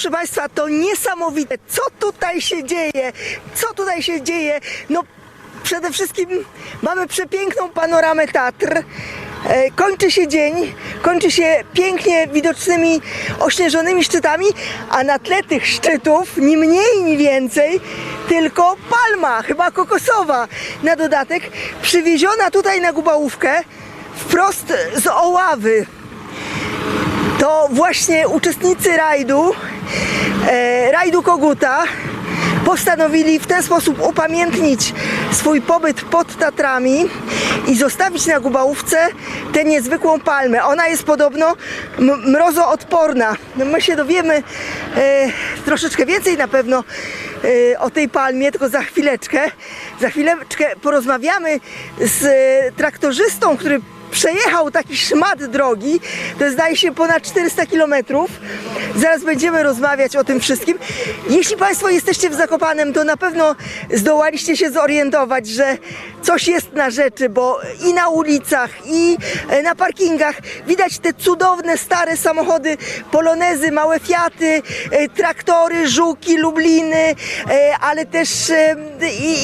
Proszę Państwa, to niesamowite. Co tutaj się dzieje? Co tutaj się dzieje? No przede wszystkim mamy przepiękną panoramę Tatr. E, Kończy się dzień, kończy się pięknie widocznymi ośnieżonymi szczytami, a na tle tych szczytów, ni mniej, ni więcej, tylko palma, chyba kokosowa na dodatek, przywieziona tutaj na Gubałówkę wprost z Oławy to właśnie uczestnicy rajdu, rajdu Koguta, postanowili w ten sposób upamiętnić swój pobyt pod Tatrami i zostawić na Gubałówce tę niezwykłą palmę. Ona jest podobno mrozoodporna. No my się dowiemy e, troszeczkę więcej na pewno e, o tej palmie, tylko za chwileczkę. Za chwileczkę porozmawiamy z e, traktorzystą, który przejechał taki szmat drogi, to zdaje się ponad 400 kilometrów. Zaraz będziemy rozmawiać o tym wszystkim. Jeśli Państwo jesteście w Zakopanem, to na pewno zdołaliście się zorientować, że coś jest na rzeczy, bo i na ulicach, i e, na parkingach widać te cudowne, stare samochody, polonezy, małe Fiaty, e, traktory, żuki, lubliny, e, ale też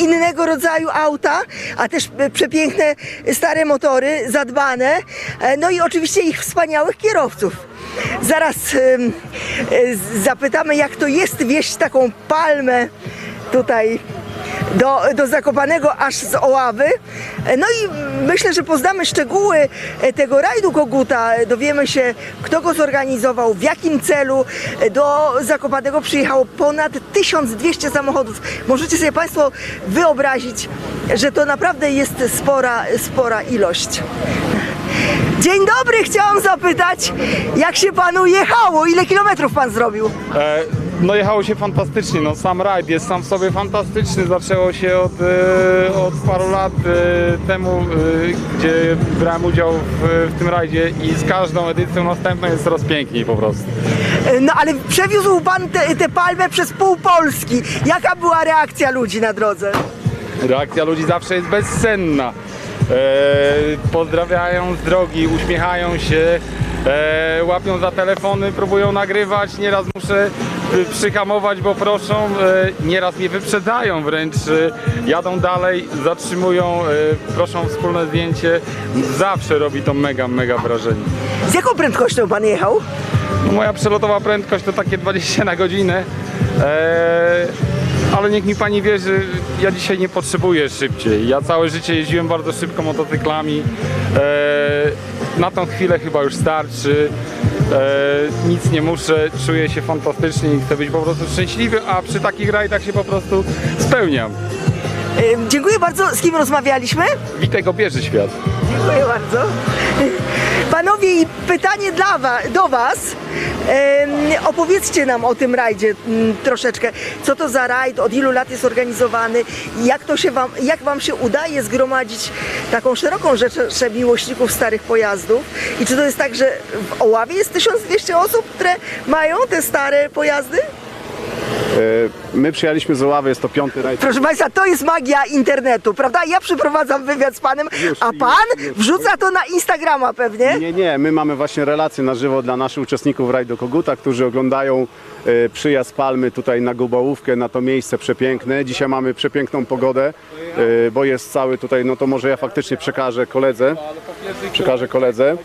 innego rodzaju auta, a też przepiękne stare motory, e, no i oczywiście ich wspaniałych kierowców. Zaraz e, zapytamy, jak to jest wieść taką palmę tutaj do, do Zakopanego aż z Oławy. No i myślę, że poznamy szczegóły e, tego rajdu Koguta. E, Dowiemy się, kto go zorganizował, w jakim celu. E, Do Zakopanego przyjechało ponad 1200 samochodów. Możecie sobie Państwo wyobrazić, że to naprawdę jest spora, spora ilość. Dzień dobry, chciałam zapytać, jak się panu jechało? Ile kilometrów pan zrobił? E, no jechało się fantastycznie, no sam rajd jest sam w sobie fantastyczny. Zaczęło się od, e, od paru lat e, temu, e, gdzie brałem udział w, w tym rajdzie i z każdą edycją następną jest coraz piękniej po prostu. No ale przewiózł pan tę palmę przez pół Polski. Jaka była reakcja ludzi na drodze? Reakcja ludzi zawsze jest bezcenna. E, pozdrawiają z drogi, uśmiechają się, e, łapią za telefony, próbują nagrywać. Nieraz muszę e, przyhamować, bo proszą, e, nieraz mnie wyprzedzają wręcz, e, jadą dalej, zatrzymują, e, proszą o wspólne zdjęcie. Zawsze robi to mega, mega wrażenie. Z jaką prędkością pan jechał? No, moja przelotowa prędkość to takie 20 na godzinę. Eee, ale niech mi pani wie, że ja dzisiaj nie potrzebuję szybciej. Ja całe życie jeździłem bardzo szybko motocyklami. Eee, na tą chwilę chyba już starczy. Eee, nic nie muszę, czuję się fantastycznie i chcę być po prostu szczęśliwy, a przy takich rajdach się po prostu spełniam. E, Dziękuję bardzo. Z kim rozmawialiśmy? Witek obieży świat. Dziękuję bardzo. Panowie, i pytanie dla do Was. Opowiedzcie nam o tym rajdzie troszeczkę. Co to za rajd, od ilu lat jest organizowany, jak, to się wam, jak Wam się udaje zgromadzić taką szeroką rzeszę miłośników starych pojazdów? I czy to jest tak, że w Oławie jest 1200 osób, które mają te stare pojazdy? E, My przyjechaliśmy z Oławy, jest to piąty rajd. Proszę Państwa, to jest magia internetu, prawda? Ja przeprowadzam wywiad z Panem, Już, a już, Pan już. wrzuca to na Instagrama pewnie? Nie, nie, my mamy właśnie relacje na żywo dla naszych uczestników rajdu Koguta, którzy oglądają e, przyjazd Palmy tutaj na Gubałówkę, na to miejsce przepiękne. Dzisiaj mamy przepiękną pogodę, e, bo jest cały tutaj, no to może ja faktycznie przekażę koledze. Przekażę koledze.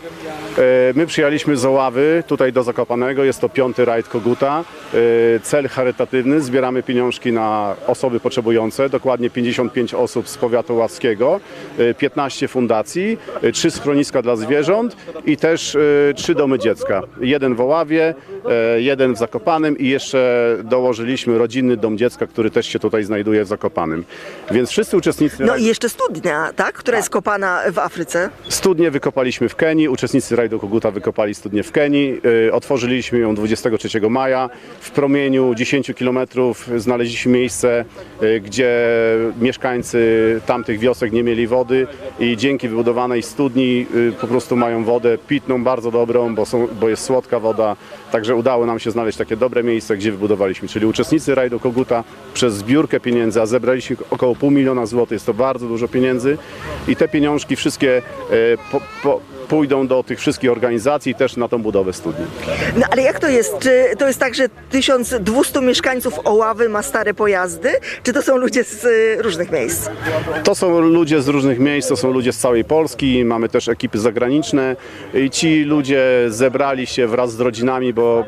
My przyjechaliśmy z Oławy tutaj do Zakopanego, jest to piąty rajd Koguta. E, Cel charytatywny, zbieramy pieniążki na osoby potrzebujące, dokładnie 55 osób z powiatu ławskiego, e, 15 fundacji, 3 schroniska dla zwierząt i też e, 3 domy dziecka. Jeden w Oławie, jeden w Zakopanem i jeszcze dołożyliśmy rodzinny dom dziecka, który też się tutaj znajduje w Zakopanem. Więc wszyscy uczestnicy No i jeszcze studnia, tak? Która jest kopana w Afryce. Studnię wykopaliśmy w Kenii, uczestnicy rajdu Koguta wykopali studnię w Kenii. Y, Otworzyliśmy ją 23 maja. W promieniu 10 km znaleźliśmy miejsce, y, gdzie mieszkańcy tamtych wiosek nie mieli wody i dzięki wybudowanej studni y, po prostu mają wodę pitną, bardzo dobrą, bo, są, bo jest słodka woda. Także że udało nam się znaleźć takie dobre miejsce, gdzie wybudowaliśmy, czyli uczestnicy rajdu Koguta przez zbiórkę pieniędzy, a zebraliśmy około pół miliona złotych, jest to bardzo dużo pieniędzy i te pieniążki wszystkie e, po, po, pójdą do tych wszystkich organizacji też na tą budowę studni. No ale jak to jest? Czy to jest tak, że 1200 mieszkańców Oławy ma stare pojazdy? Czy to są ludzie z y, różnych miejsc? To są ludzie z różnych miejsc, to są ludzie z całej Polski, mamy też ekipy zagraniczne i ci ludzie zebrali się wraz z rodzinami, bo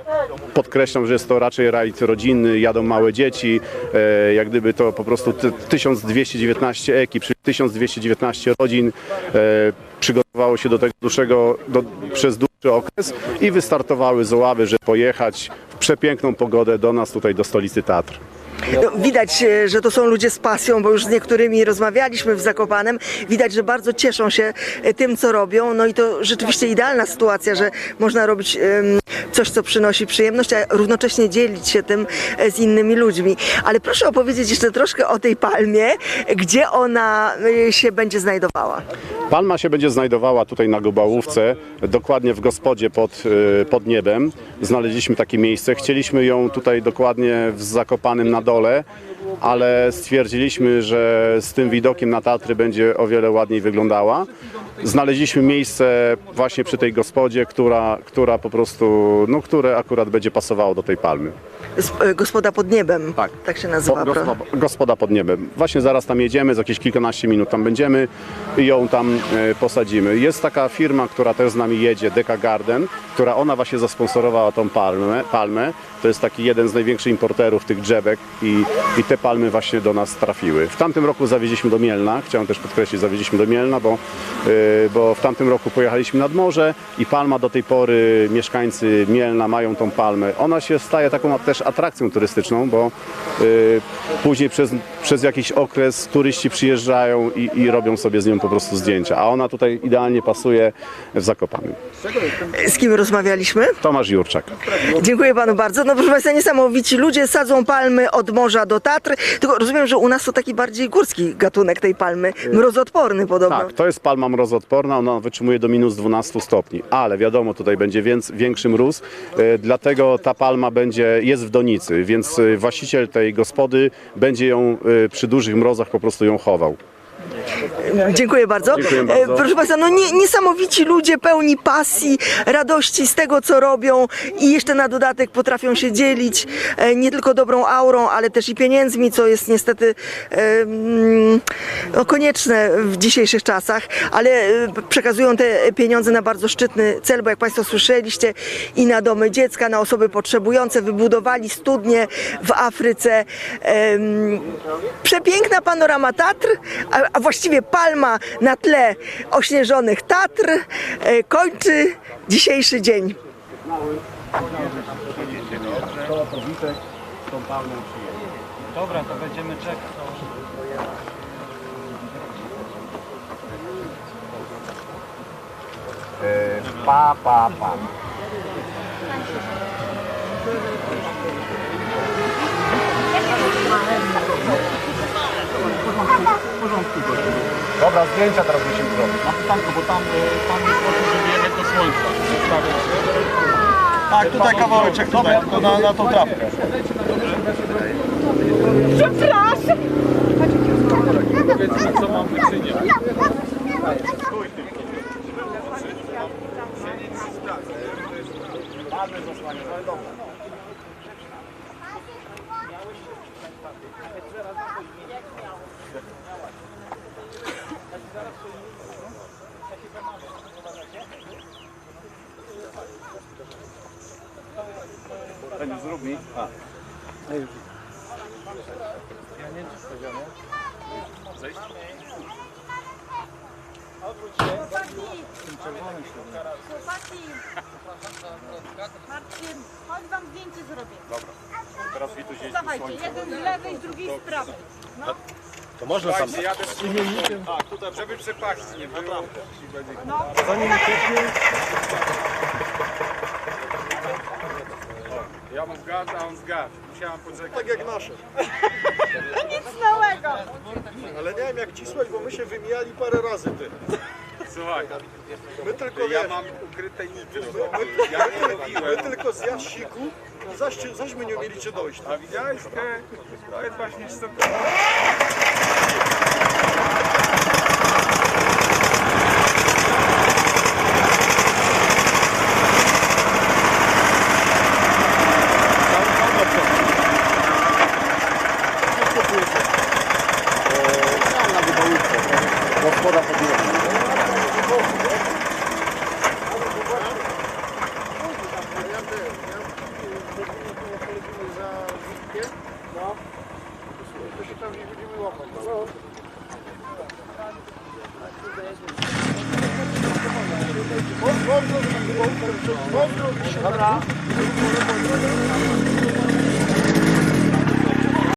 podkreślam, że jest to raczej rajd rodzinny, jadą małe dzieci, e, jak gdyby to po prostu ty- 1219 ekip, czyli 1219 rodzin przygotowało się do tego dłuższego, do, przez dłuższy okres i wystartowały z Oławy, żeby pojechać w przepiękną pogodę do nas tutaj, do stolicy Tatr. No, widać, e, że to są ludzie z pasją, bo już z niektórymi rozmawialiśmy w Zakopanem. Widać, że bardzo cieszą się e, tym, co robią. No i to rzeczywiście idealna sytuacja, że można robić coś, co przynosi przyjemność, a równocześnie dzielić się tym e, z innymi ludźmi. Ale proszę opowiedzieć jeszcze troszkę o tej palmie, gdzie ona się będzie znajdowała. Palma się będzie znajdowała tutaj na Gubałówce, dokładnie w gospodzie pod, pod niebem. Znaleźliśmy takie miejsce. Chcieliśmy ją tutaj dokładnie w Zakopanym na dole, ale stwierdziliśmy, że z tym widokiem na Tatry będzie o wiele ładniej wyglądała. Znaleźliśmy miejsce właśnie przy tej gospodzie, która, która po prostu, no, które akurat będzie pasowało do tej palmy. E, Gospoda pod niebem, Tak. tak się nazywa. Gospoda, gospoda pod niebem. Właśnie zaraz tam jedziemy, za jakieś kilkanaście minut tam będziemy i ją tam e, posadzimy. Jest taka firma, która też z nami jedzie, Deka Garden, która ona właśnie zasponsorowała tą palmę. palmę. To jest taki jeden z największych importerów tych drzewek i, i te palmy właśnie do nas trafiły. W tamtym roku zawieźliśmy do Mielna, chciałem też podkreślić, zawieźliśmy do Mielna, bo, e, bo w tamtym roku pojechaliśmy nad morze i palma do tej pory, mieszkańcy Mielna mają tą palmę. Ona się staje taką też atrakcją turystyczną, bo y, później przez, przez jakiś okres turyści przyjeżdżają i, i robią sobie z nią po prostu zdjęcia, a ona tutaj idealnie pasuje w Zakopanem. Z kim rozmawialiśmy? Tomasz Jurczak. Dziękuję panu bardzo. No proszę państwa, niesamowici ludzie sadzą palmy od morza do Tatr. Tylko rozumiem, że u nas to taki bardziej górski gatunek tej palmy, mrozoodporny podobno. Tak, to jest palma mrozoodporna, ona wytrzymuje do minus 12 stopni, ale wiadomo, tutaj będzie więc, większy mróz, e, dlatego ta palma będzie, jest w donicy, więc e, właściciel tej gospody będzie ją e, przy dużych mrozach po prostu ją chował. Dziękuję bardzo. Dziękuję bardzo. E, Proszę Państwa, no nie, niesamowici ludzie pełni pasji, radości z tego, co robią i jeszcze na dodatek potrafią się dzielić e, nie tylko dobrą aurą, ale też i pieniędzmi, co jest niestety e, mm, no, konieczne w dzisiejszych czasach, ale przekazują te pieniądze na bardzo szczytny cel, bo jak Państwo słyszeliście i na domy dziecka, na osoby potrzebujące, wybudowali studnie w Afryce. Przepiękna panorama Tatr, a, a właściwie palma na tle ośnieżonych Tatr e, kończy dzisiejszy dzień. Dobra, to będziemy czekać. Pa, pa, pa. Dobra, zdjęcia teraz musimy zrobić. Na pytanko, bo tam, y, tam jest proszę, żeby jechać do słońca. Się. Tak, tutaj kawałeczek, tutaj, tylko na, na tą trawkę. Powiedz mi, co mam wyczyniać. Zrób mi. A. Chłopaki! Marcin, chodź wam zdjęcie zrobię. Teraz Wituś jeździ Dawajcie, jeden z lewej, drugi z prawej. To można tam. Jadę z imiennikiem. A, tutaj, żeby przepaść nie było. Ja mam zgad, a on zgad. Musiałam poczekać. Tak jak nasze. Nic małego! Ale nie wiem jak cisłeś, bo my się wymijali parę razy ty. Słuchaj, My tylko ja wiesz, mam ukryte nity. my, Ja nie my robiłem. tylko zjazd siku, zaś, zaśmy nie mieli czy dojść. A widziałeś te? To jest właśnie sztuka.